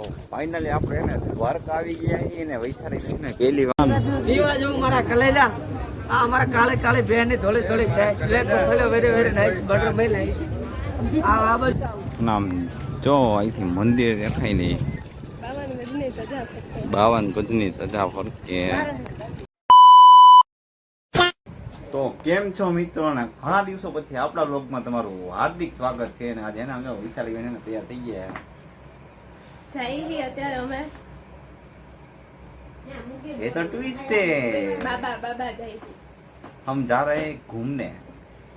તો ફાઇનલી આપણે એને દ્વારકા આવી ગયા એને વૈશાલી લઈને પેલી વાર દીવા જેવું મારા કલેજા. આ અમારા કાલે કાલે બેનની ધોળી ધોળી size black very very nice buttermilk nice આ આ નામ જો અહીંથી મંદિર દેખાય નહીં. બાવન ગજની સજા ફરકે. તો કેમ છો મિત્રો? ને ઘણા દિવસો પછી આપણા બ્લોગમાં તમારું હાર્દિક સ્વાગત છે. અને આજે એના અમે વિશાલી તૈયાર થઈ ગયા. જઈ હી અત્યારે અમે ये तो ट्विस्ट है બાબા બાબા જઈ હી हम जा रहे हैं घूमने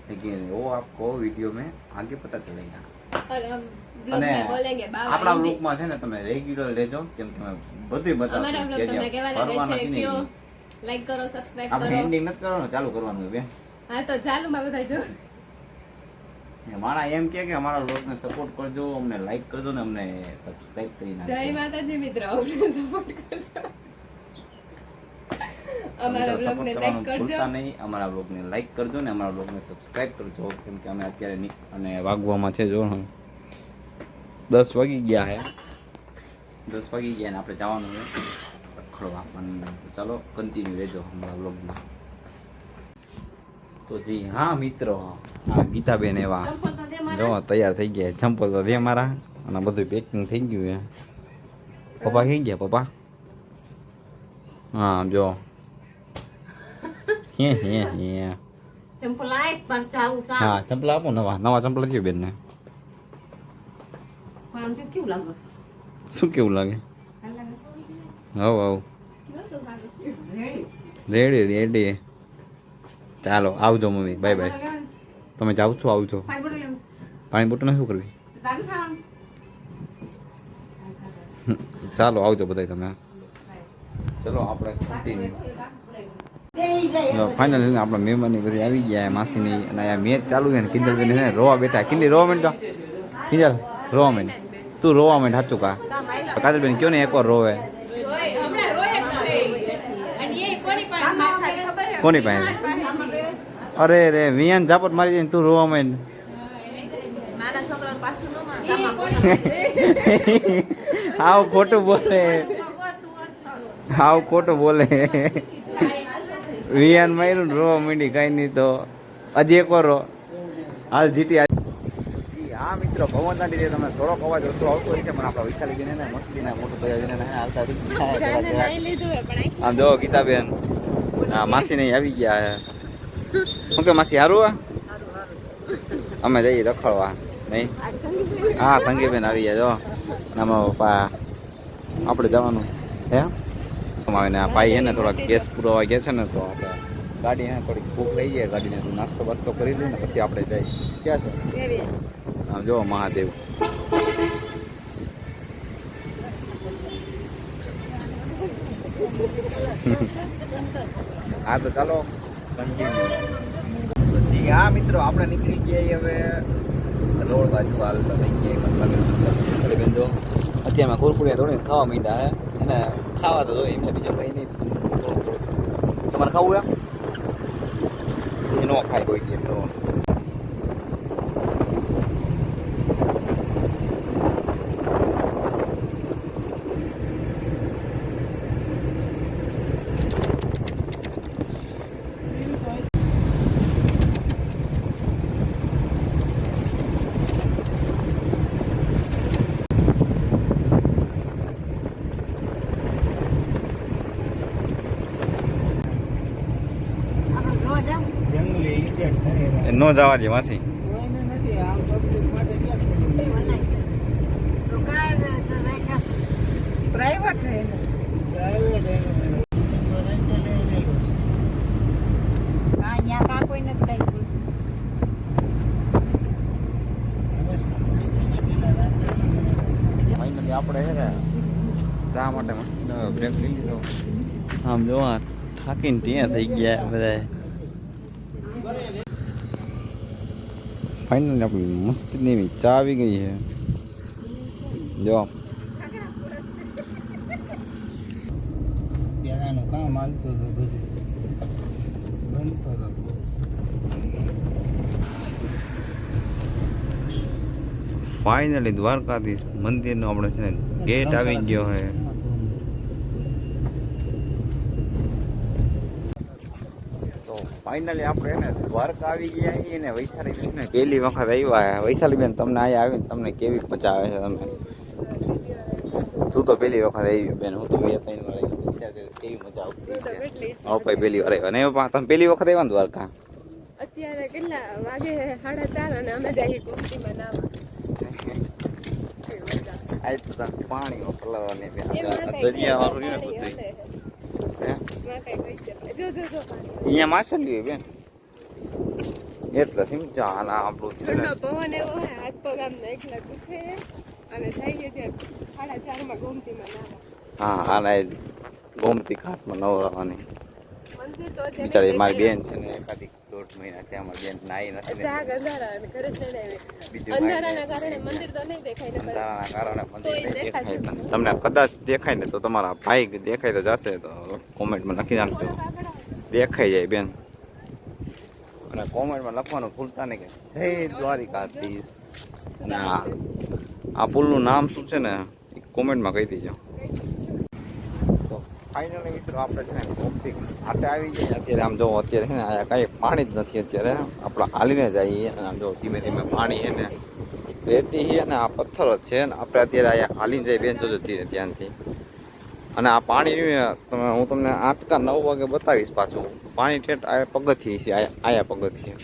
लेकिन वो आपको वीडियो में आगे पता चलेगा और हम ब्लॉग અને में बोलेंगे बाबा આપણા हिंदी। બ્લોગમાં છે ને તમે રેગ્યુલર લેજો કેમ કે અમે બધું અમારા બતાવશું બ્લોગ કે તમને જે કેવા લાગે ફરવાના છે છે ને કયો ઈ. લાઈક કરો સબસ્ક્રાઇબ આપણે કરો એન્ડિંગ નથી કરવાનું ચાલુ કરવાનું બે હા તો ચાલુ માં બધા જો મારા એમ કે કે અમારા બ્લોગને સપોર્ટ કરજો અમને લાઈક કરજો ને અમને સબસ્ક્રાઇબ કરી જય માતાજી મિત્રો અમને સપોર્ટ કરજો. અમારા મિત્રો, બ્લોગ ને લાઈક કરજો. નહીં અમારા બ્લોગને લાઈક કરજો ને અમારા બ્લોગને સબસ્ક્રાઇબ કરજો. કેમ કે અમે અત્યારે અને વાગવામાં છે જો. દસ વાગી ગયા હે. દસ વાગી ગયા ને આપણે જવાનું છે રખડવા પણ. ચાલો કન્ટિન્યુ રહેજો અમારા બ્લોગમાં તો જી હા મિત્રો હા ગીતાબેન એવા જો તૈયાર થઈ ગયા ચંપલ તો દે મારા અને બધું પેકિંગ થઈ ગયું છે પપ્પા થઈ ગયા પપ્પા હા જો હે હે હે ચંપલાય પણ ચાવું સા હા ચંપલ આપો નવા નવા ચંપલ થયું બેનને પણ આમ તો કેવું લાગે શું કેવું લાગે હવ હવ નહોતું સારું થયું. રેડી રેડી રેડી ચાલો આવજો મમ્મી બાય બાય તમે જાઓ છો આવજો. પાણી બોટલ શું કરવી ચાલો આવજો બધા તમે ચલો આપણે ફાઇનલ આપણા મહેમાનની બધી આવી ગયા માસીની અને આ મેચ ચાલુ છે ને કિંજલબેન છે ને રોવા બેઠા. કિંજલ રોવા માંડ તો કિંજલ રોવા માંડ. તું રોવા માંડ સાચું કા? કાજલબેન કયો ને એકવાર રોવે. કોની પાસે? અરે રે વિયાન ઝાપટ મારી દઈને તું રોવા માંડ. હાવ ખોટું બોલે. હાવ ખોટું બોલે. વિયાન માર્યું ને રોવા માંડી કઈ નહીં તો. હજી એક વાર રો. હાલ જીટી આ- હા મિત્રો ભવન દાંડી છે તમે થોડોક અવાજ ઓછો આવતો હોય છે પણ આપણા વિશાલી જઈને ને મસ્તી ના મોટું ભાઈ જઈને હાલતા આમ જો ગીતાબેન. હા માસી નહીં આવી ગયા. શું કે, માસી હારું આ? અમે જઈએ રખડવા, નહીં? હા સંગીતબેન આવી ગયા, જો. અને પપ્પા આપણે જવાનું, હે? આવે ને આ ભાઈ ને, થોડાક ગેસ પુરવા ગયા છે ને તો આપણે ગાડી હે થોડીક ભૂખ લઈ જાય, ગાડીને તું નાસ્તો બાસ્તો કરી લઉં ને, પછી આપણે જઈએ. ક્યાં છે? આમ જો મહાદેવ. હા, તો ચાલો. તો જી મિત્રો, આપણે નીકળી ગયા હવે રોડ બાજુ હાલ તમે ગયા અત્યારમાં કુરકુરિયા થોડી ખાવા માંડ્યા હે, અને ખાવા તો જોઈએ, એમને બીજો કંઈ નહીં. તમારે ખાવું એમ નો ખાય કોઈ કે તો આપણે જોવા જાવ એ નો જવા દે માસી નથી આમ પબ્લિક માટે બનાય છે તો કાય તો રાખ્યા પ્રાઇવેટ છે પ્રાઇવેટ કા યા કા કોઈ નથી દે માસી આપણે ને ચા માટે મસ્ત બ્રેક લઈ લીધો. આમ જોવા થાકીને ત્યાં થઈ ગયા બધા. ફાઇનલી આપણી મસ્ત એવી ચા આવી ગઈ છે. જો. કામ હાલતું હતું બધું. બનતો હતો. ફાઇનલી દ્વારકાધીશ મંદિરનો આપણે છે ને ગેટ આવી ગયો છે તો ફાઇનલી આપણે એને દ્વારકા આવી ગયા એને વૈશાલી બેન ને પહેલી વખત આવ્યા વૈશાલી બેન તમને અહીંયા આવીને તમને કેવી મજા આવે છે તમે? તું તો પહેલી વખત આવી બેન. હું તો બે ત્રણ વાર આવી કેવી મજા આવતી હા હવે પહેલી વાર આવ્યા. નહીં તમે પહેલી વખત આવ્યા ને દ્વારકા? અત્યારે કેટલા? વાગે સાડા ચાર અને અમે જઈએ કોમતીમાં નાવા. આ તો પાણી એમાં દરિયા વાળું અહીંયા માછલી હોય બેન. એટલે સમજા આપણું છે. પવન એવો હોય હાથ પગ આમ એકલા દુખે. અને જઈએ ત્યારે સાડા ચારમાં ગોમતીમાં નાવા હા આના ગોમતી ઘાટમાં નવરાવાની. બિચારી મારી બેન છે ને એકાદી દોઢ મહિના ત્યાં મારી બેન નાઈ નથી અંધારાના કારણે મંદિર તો નહીં દેખાય ને અંધારાના કારણે મંદિર તોય દેખાય તમને કદાચ દેખાય ને તો તમારા ભાઈ દેખાય તો જશે તો કોમેન્ટમાં લખી નાખજો. દેખાઈ જાય બેન. અને કોમેન્ટમાં લખવાનું ભૂલતા નહીં કે જય દ્વારિકાધીશ. અને આ પુલનું નામ શું છે ને એ કોમેન્ટમાં કહી દેજો. ફાઇનલી મિત્રો આપણે છે ને ગોમતી ઘાટે આવી જઈએ અત્યારે આમ જો અત્યારે છે ને અહીંયા કાંઈ પાણી જ નથી અત્યારે. આપણે હાલીને જઈએ અને આમ જો ધીમે ધીમે પાણી એને રેતી છે ને આ પથ્થર જ છે ને. આપણે અત્યારે અહીંયા હાલીને જઈએ બેન જોજો ધીરે ત્યાંથી અને આ પાણી તમે હું તમને આંચકા નવ વાગે બતાવીશ પાછું. પાણી ઠેઠ આ પગથી છે આયા આયા પગથિયે.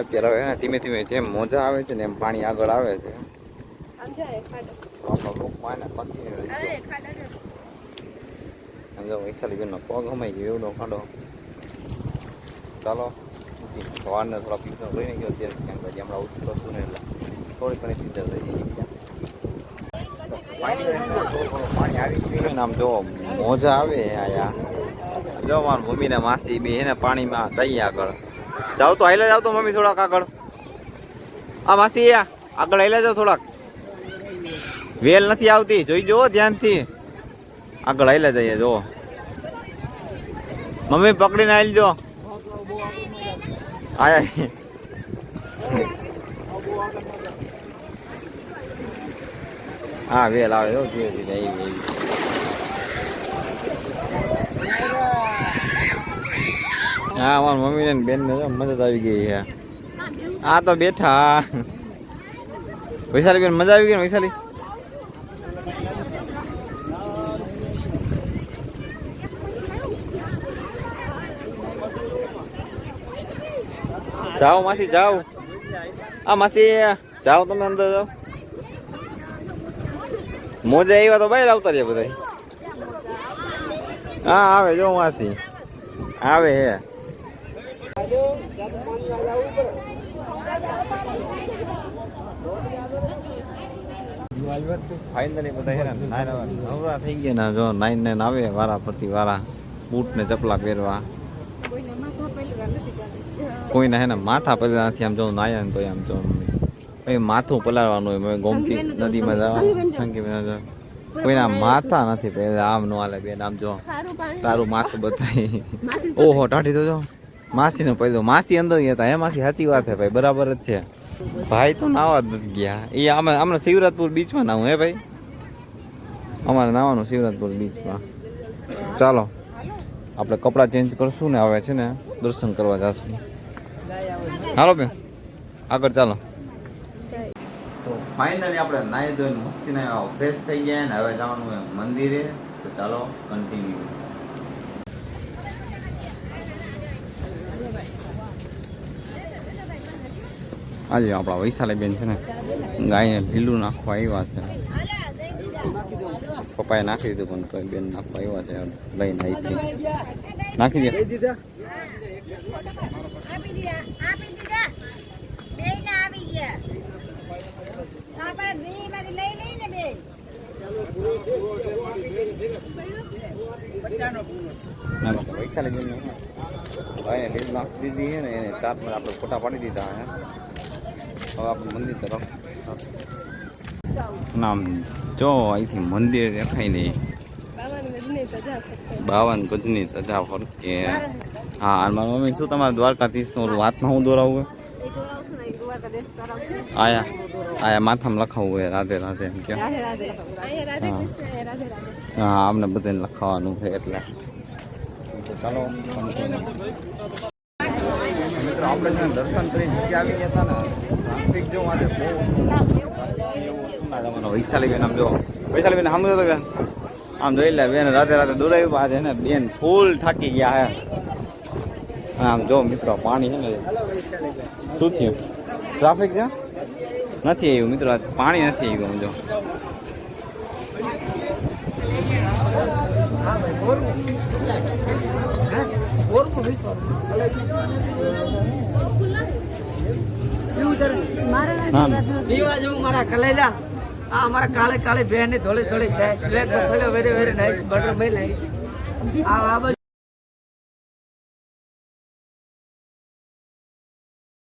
અત્યારે હવે ધીમે ધીમે જેમ મોજા આવે છે ને એમ પાણી આગળ આવે છે. આપણો લોકમાં એને આમ જો વૈશાલી બેનનો પગ હમાઈ ગયો એવડો ખાડો. ચાલો સવારને થોડા પીસનો લઈને ગયો અત્યારે કેમ કે હમણાં ઉઠતો છું ને એટલે થોડી ઘણી ચિંતા થઈ પાણી આવી ગયું આમ જો મોજા આવે આયા. જો મારા મમ્મી ને માસી બી એને પાણીમાં જઈએ આગળ. જાવ તો હાલે જાવ તો મમ્મી થોડાક આગળ. આ માસી આગળ હાલે જાવ થોડાક. વેલ નથી આવતી. જોઈ જો ધ્યાનથી. આગળ હાલે જઈએ જો મમ્મી, પકડીને આવી જો. આયા હા, વેલ આવે જો ધીરે ધીરે આવી ગઈ હા મારા મમ્મી ને બેન ને મદદ આવી ગઈ છે. આ તો બેઠા. વૈશાલી બેન મજા આવી ગઈ ને વૈશાલી? જાઓ માસી, જાઓ. આ માસી, જાઓ તમે અંદર જાઓ. મોજે આવ્યા તો બહાર આવતા રહ્યા બધા હા, આવે, જો માંથી આવે હે. ફાઇનલી બધા હે નવરા થઈ ગયા ને જો નાઈન નાઈન આવે વારા પરથી વારા. બૂટ ને ચપલા પહેરવા કોઈને માથા પહેરવા નથી ગમતું. કોઈને હે ને માથા પલાળવા નથી આમ જો નાયા ને તો આમ જો પછી માથું પલાળવાનું હોય ગોમતી નદીમાં જવાનું. સંગીબેન જવાનું. કોઈના માથા નથી પહેલા આમ નો હાલે બેન આમ જો. તારું માથું બતાવી ઓહો ટાઢી તો જો. માસી નો પહેલો માસી અંદર ગયા હતા હે માસી સાચી વાત છે ભાઈ બરાબર જ છે. ભાઈ તો નાવા જ ગયા. એ આમે આમને શિવરાજપુર બીચમાં નાવું હે ભાઈ? અમારે નાવાનું શિવરાજપુર બીચમાં ચાલો. આપણે કપડાં ચેન્જ કરશું ને હવે છે ને દર્શન કરવા જશું. હાલો બેન. આગળ ચાલો. તો ફાઇનલી આપણે નાહી ધોઈને મસ્તી ના ફ્રેશ થઈ ગયા ને હવે જવાનું એ મંદિરે. તો ચાલો કન્ટિન્યુ આજે આપણા વૈશાલી બેન છે ને ગાયને લીલું નાખવા આવ્યા છે. પપ્પાએ નાખી દીધું પણ તોય બેન નાખવા આવ્યા છે. લઈને અહીંથી નાખી દે. માંથી લઈ લઈને બે ના તો વૈશાલી બેન ગાયને લીલું નાખી દીધી છે ને એને તાપમાં આપણે ફોટા પાડી દીધા હવે આપણે મંદિર તરફ નામ જો અહીંથી મંદિર દેખાય નહીં. બાવાનું ગજની સજા ફરકે. હા મારી મમ્મી શું તમારે દ્વારકાધીશનું વાતમાં હું દોરાવું? આયા આયા માથામાં લખાવવું હોય રાધે રાધે એમ કે હા અમને બધાને લખાવાનું છે એટલે ચાલો મિત્રો આપણે છે દર્શન કરી જગ્યા આવી ગયા હતા ને ટ્રાફિક જો આજે બહુ વૈશાલી બેન આમ જો વૈશાલી બેન સાંભળ્યો તો બેન આમ જોઈ લે બેન રાતે રાતે દોડાવી આજે ને બેન ફૂલ થાકી ગયા હે આમ જો મિત્રો પાણી છે ને શું થયું? ટ્રાફિક છે? નથી આવ્યું મિત્રો. પાણી નથી આવ્યું સમજો. જો મારા કલેજા. આ અમારા કાલે કાલે બેન ને ધોળે ધોળે black buffalo very very nice buttermilk nice આ આ બધું